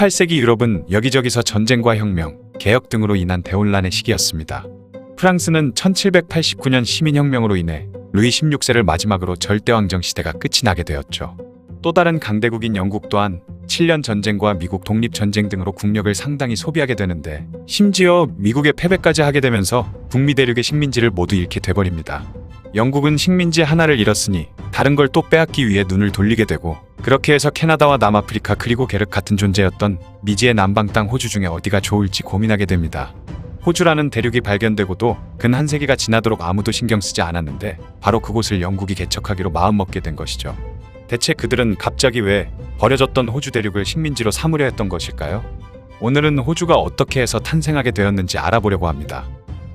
18세기 유럽은 여기저기서 전쟁과 혁명, 개혁 등으로 인한 대혼란의 시기였습니다. 프랑스는 1789년 시민혁명으로 인해 루이 16세를 마지막으로 절대왕정 시대가 끝이 나게 되었죠. 또 다른 강대국인 영국 또한 7년 전쟁과 미국 독립전쟁 등으로 국력을 상당히 소비하게 되는데 심지어 미국의 패배까지 하게 되면서 북미 대륙의 식민지를 모두 잃게 돼버립니다. 영국은 식민지 하나를 잃었으니 다른 걸 또 빼앗기 위해 눈을 돌리게 되고 그렇게 해서 캐나다와 남아프리카 그리고 게르 같은 존재였던 미지의 남방 땅 호주 중에 어디가 좋을지 고민하게 됩니다. 호주라는 대륙이 발견되고도 근 한 세기가 지나도록 아무도 신경 쓰지 않았는데 바로 그곳을 영국이 개척하기로 마음먹게 된 것이죠. 대체 그들은 갑자기 왜 버려졌던 호주 대륙을 식민지로 삼으려 했던 것일까요? 오늘은 호주가 어떻게 해서 탄생하게 되었는지 알아보려고 합니다.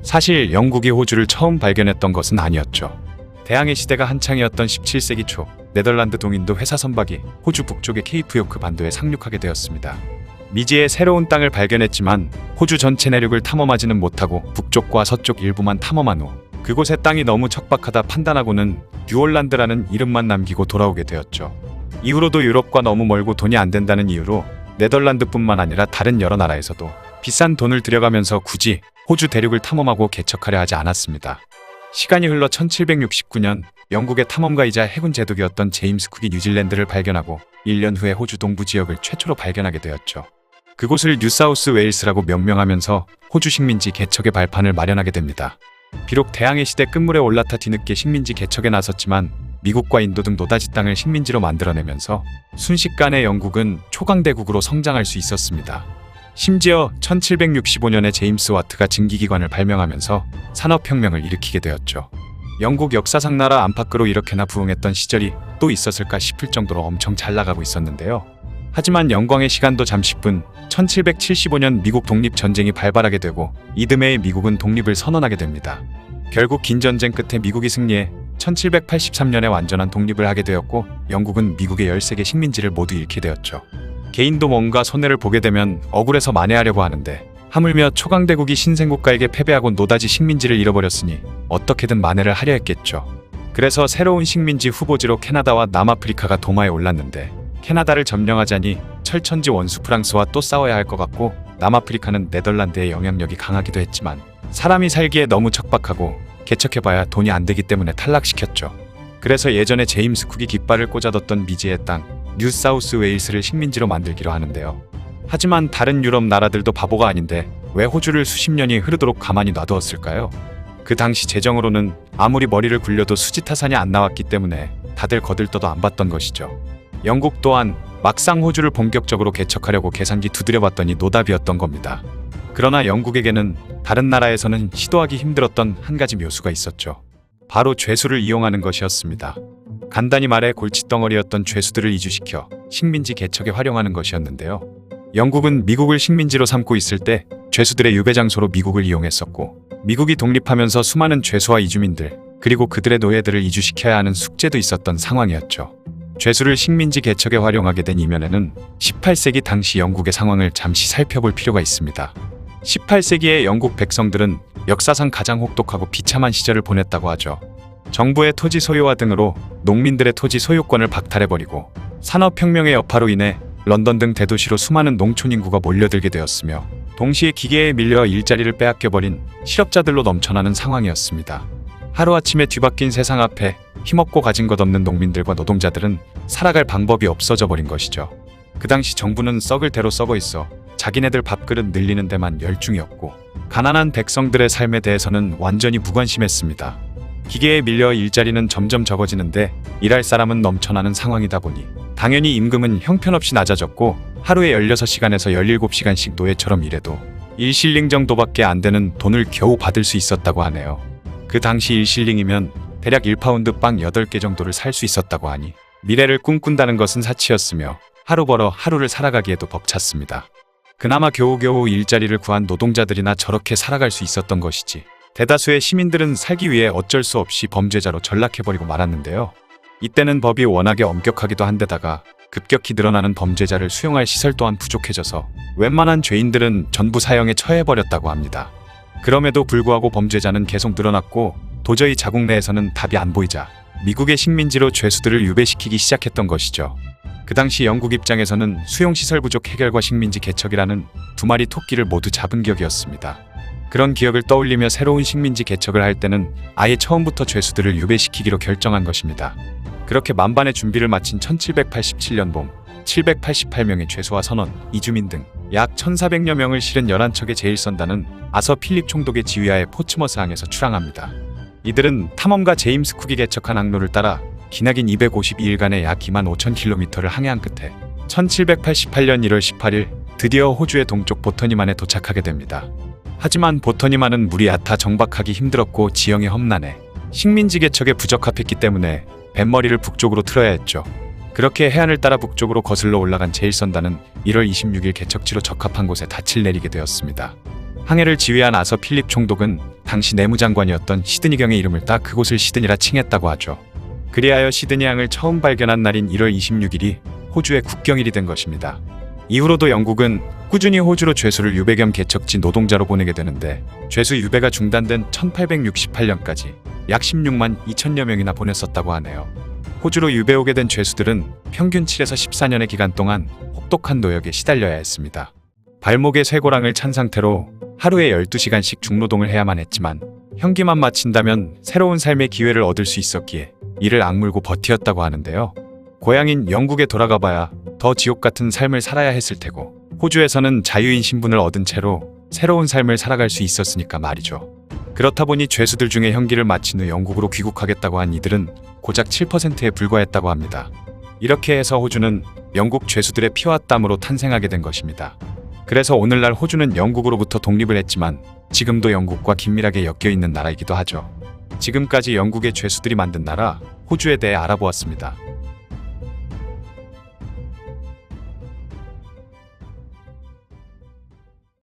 사실 영국이 호주를 처음 발견했던 것은 아니었죠. 대항해 시대가 한창이었던 17세기 초 네덜란드 동인도 회사 선박이 호주 북쪽의 케이프 요크 반도에 상륙하게 되었습니다. 미지의 새로운 땅을 발견했지만 호주 전체 내륙을 탐험하지는 못하고 북쪽과 서쪽 일부만 탐험한 후 그곳의 땅이 너무 척박하다 판단하고는 뉴올란드라는 이름만 남기고 돌아오게 되었죠. 이후로도 유럽과 너무 멀고 돈이 안 된다는 이유로 네덜란드뿐만 아니라 다른 여러 나라에서도 비싼 돈을 들여가면서 굳이 호주 대륙을 탐험하고 개척하려 하지 않았습니다. 시간이 흘러 1769년 영국의 탐험가이자 해군 제독이었던 제임스 쿡이 뉴질랜드를 발견하고 1년 후에 호주 동부 지역을 최초로 발견하게 되었죠. 그곳을 뉴사우스 웨일스라고 명명하면서 호주 식민지 개척의 발판을 마련하게 됩니다. 비록 대항해 시대 끝물에 올라타 뒤늦게 식민지 개척에 나섰지만 미국과 인도 등 노다지 땅을 식민지로 만들어내면서 순식간에 영국은 초강대국으로 성장할 수 있었습니다. 심지어 1765년에 제임스 와트가 증기기관을 발명하면서 산업혁명을 일으키게 되었죠. 영국 역사상 나라 안팎으로 이렇게나 부흥했던 시절이 또 있었을까 싶을 정도로 엄청 잘 나가고 있었는데요. 하지만 영광의 시간도 잠시뿐 1775년 미국 독립전쟁이 발발하게 되고 이듬해에 미국은 독립을 선언하게 됩니다. 결국 긴 전쟁 끝에 미국이 승리해 1783년에 완전한 독립을 하게 되었고 영국은 미국의 13개 식민지를 모두 잃게 되었죠. 개인도 뭔가 손해를 보게 되면 억울해서 만회하려고 하는데 하물며 초강대국이 신생국가에게 패배하고 노다지 식민지를 잃어버렸으니 어떻게든 만회를 하려 했겠죠. 그래서 새로운 식민지 후보지로 캐나다와 남아프리카가 도마에 올랐는데 캐나다를 점령하자니 철천지 원수 프랑스와 또 싸워야 할 것 같고 남아프리카는 네덜란드의 영향력이 강하기도 했지만 사람이 살기에 너무 척박하고 개척해봐야 돈이 안 되기 때문에 탈락시켰죠. 그래서 예전에 제임스 쿡이 깃발을 꽂아뒀던 미지의 땅 뉴사우스 웨일스를 식민지로 만들기로 하는데요. 하지만 다른 유럽 나라들도 바보가 아닌데 왜 호주를 수십 년이 흐르도록 가만히 놔두었을까요? 그 당시 재정으로는 아무리 머리를 굴려도 수지타산이 안 나왔기 때문에 다들 거들떠도 안 봤던 것이죠. 영국 또한 막상 호주를 본격적으로 개척하려고 계산기 두드려봤더니 노답이었던 겁니다. 그러나 영국에게는 다른 나라에서는 시도하기 힘들었던 한 가지 묘수가 있었죠. 바로 죄수를 이용하는 것이었습니다. 간단히 말해 골칫덩어리였던 죄수들을 이주시켜 식민지 개척에 활용하는 것이었는데요. 영국은 미국을 식민지로 삼고 있을 때 죄수들의 유배 장소로 미국을 이용했었고 미국이 독립하면서 수많은 죄수와 이주민들 그리고 그들의 노예들을 이주시켜야 하는 숙제도 있었던 상황이었죠. 죄수를 식민지 개척에 활용하게 된 이면에는 18세기 당시 영국의 상황을 잠시 살펴볼 필요가 있습니다. 18세기의 영국 백성들은 역사상 가장 혹독하고 비참한 시절을 보냈다고 하죠. 정부의 토지 소유화 등으로 농민들의 토지 소유권을 박탈해버리고 산업혁명의 여파로 인해 런던 등 대도시로 수많은 농촌 인구가 몰려들게 되었으며 동시에 기계에 밀려 일자리를 빼앗겨버린 실업자들로 넘쳐나는 상황이었습니다. 하루아침에 뒤바뀐 세상 앞에 힘없고 가진 것 없는 농민들과 노동자들은 살아갈 방법이 없어져 버린 것이죠. 그 당시 정부는 썩을 대로 썩어 있어 자기네들 밥그릇 늘리는 데만 열중이었고 가난한 백성들의 삶에 대해서는 완전히 무관심했습니다. 기계에 밀려 일자리는 점점 적어지는데 일할 사람은 넘쳐나는 상황이다 보니 당연히 임금은 형편없이 낮아졌고 하루에 16시간에서 17시간씩 노예처럼 일해도 1실링 정도밖에 안 되는 돈을 겨우 받을 수 있었다고 하네요. 그 당시 1실링이면 대략 1파운드 빵 8개 정도를 살 수 있었다고 하니 미래를 꿈꾼다는 것은 사치였으며 하루 벌어 하루를 살아가기에도 벅찼습니다. 그나마 겨우겨우 일자리를 구한 노동자들이나 저렇게 살아갈 수 있었던 것이지. 대다수의 시민들은 살기 위해 어쩔 수 없이 범죄자로 전락해버리고 말았는데요. 이때는 법이 워낙에 엄격하기도 한데다가 급격히 늘어나는 범죄자를 수용할 시설 또한 부족해져서 웬만한 죄인들은 전부 사형에 처해버렸다고 합니다. 그럼에도 불구하고 범죄자는 계속 늘어났고 도저히 자국 내에서는 답이 안 보이자 미국의 식민지로 죄수들을 유배시키기 시작했던 것이죠. 그 당시 영국 입장에서는 수용시설 부족 해결과 식민지 개척이라는 두 마리 토끼를 모두 잡은 기억이었습니다. 그런 기억을 떠올리며 새로운 식민지 개척을 할 때는 아예 처음부터 죄수들을 유배시키기로 결정한 것입니다. 그렇게 만반의 준비를 마친 1787년 봄 788명의 죄수와 선원, 이주민 등 약 1400여 명을 실은 11척의 제1선단은 아서 필립 총독의 지휘하에 포츠머스 항에서 출항합니다. 이들은 탐험가 제임스 쿡이 개척한 항로를 따라 기나긴 252일간의 약 2만 5천 킬로미터를 항해한 끝에 1788년 1월 18일 드디어 호주의 동쪽 보터니만에 도착하게 됩니다. 하지만 보터니만은 물이 얕아 정박하기 힘들었고 지형이 험난해 식민지 개척에 부적합했기 때문에 뱃머리를 북쪽으로 틀어야 했죠. 그렇게 해안을 따라 북쪽으로 거슬러 올라간 제1선단은 1월 26일 개척지로 적합한 곳에 닻을 내리게 되었습니다. 항해를 지휘한 아서 필립 총독은 당시 내무장관이었던 시드니경의 이름을 따 그곳을 시드니라 칭했다고 하죠. 그리하여 시드니항을 처음 발견한 날인 1월 26일이 호주의 국경일이 된 것입니다. 이후로도 영국은 꾸준히 호주로 죄수를 유배 겸 개척지 노동자로 보내게 되는데 죄수 유배가 중단된 1868년까지 약 16만 2천여 명이나 보냈었다고 하네요. 호주로 유배 오게 된 죄수들은 평균 7에서 14년의 기간 동안 혹독한 노역에 시달려야 했습니다. 발목에 쇠고랑을 찬 상태로 하루에 12시간씩 중노동을 해야만 했지만 형기만 마친다면 새로운 삶의 기회를 얻을 수 있었기에 이를 악물고 버티었다고 하는데요. 고향인 영국에 돌아가 봐야 더 지옥 같은 삶을 살아야 했을 테고 호주에서는 자유인 신분을 얻은 채로 새로운 삶을 살아갈 수 있었으니까 말이죠. 그렇다 보니 죄수들 중에 형기를 마친 후 영국으로 귀국하겠다고 한 이들은 고작 7%에 불과했다고 합니다. 이렇게 해서 호주는 영국 죄수들의 피와 땀으로 탄생하게 된 것입니다. 그래서 오늘날 호주는 영국으로부터 독립을 했지만 지금도 영국과 긴밀하게 엮여 있는 나라이기도 하죠. 지금까지 영국의 죄수들이 만든 나라 호주에 대해 알아보았습니다.